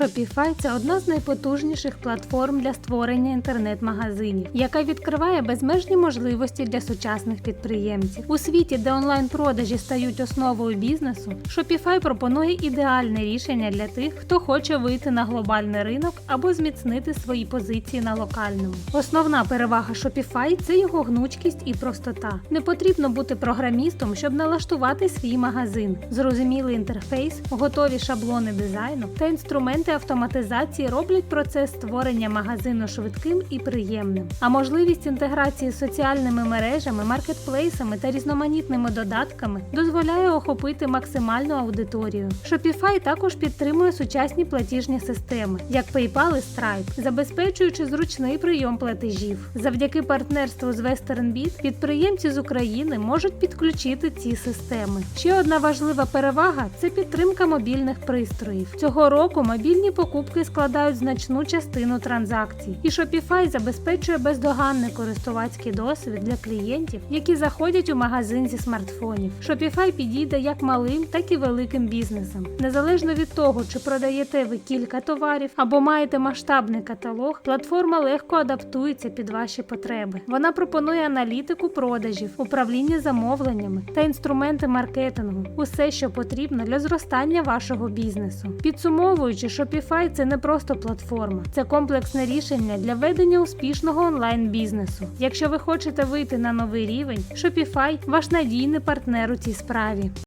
Shopify – це одна з найпотужніших платформ для створення інтернет-магазинів, яка відкриває безмежні можливості для сучасних підприємців. У світі, де онлайн-продажі стають основою бізнесу, Shopify пропонує ідеальне рішення для тих, хто хоче вийти на глобальний ринок або зміцнити свої позиції на локальному. Основна перевага Shopify – це його гнучкість і простота. Не потрібно бути програмістом, щоб налаштувати свій магазин. Зрозумілий інтерфейс, готові шаблони дизайну та інструменти автоматизації роблять процес створення магазину швидким і приємним. А можливість інтеграції з соціальними мережами, маркетплейсами та різноманітними додатками дозволяє охопити максимальну аудиторію. Shopify також підтримує сучасні платіжні системи, як PayPal і Stripe, забезпечуючи зручний прийом платежів. Завдяки партнерству з WesternBit підприємці з України можуть підключити ці системи. Ще одна важлива перевага це підтримка мобільних пристроїв. Цього року мобільні покупки складають значну частину транзакцій, і Shopify забезпечує бездоганний користувацький досвід для клієнтів, які заходять у магазин зі смартфонів. Shopify підійде як малим, так і великим бізнесам. Незалежно від того, чи продаєте ви кілька товарів або маєте масштабний каталог, платформа легко адаптується під ваші потреби. Вона пропонує аналітику продажів, управління замовленнями та інструменти маркетингу усе, що потрібно для зростання вашого бізнесу. Підсумовуючи, Shopify – це не просто платформа, це комплексне рішення для ведення успішного онлайн-бізнесу. Якщо ви хочете вийти на новий рівень, Shopify – ваш надійний партнер у цій справі.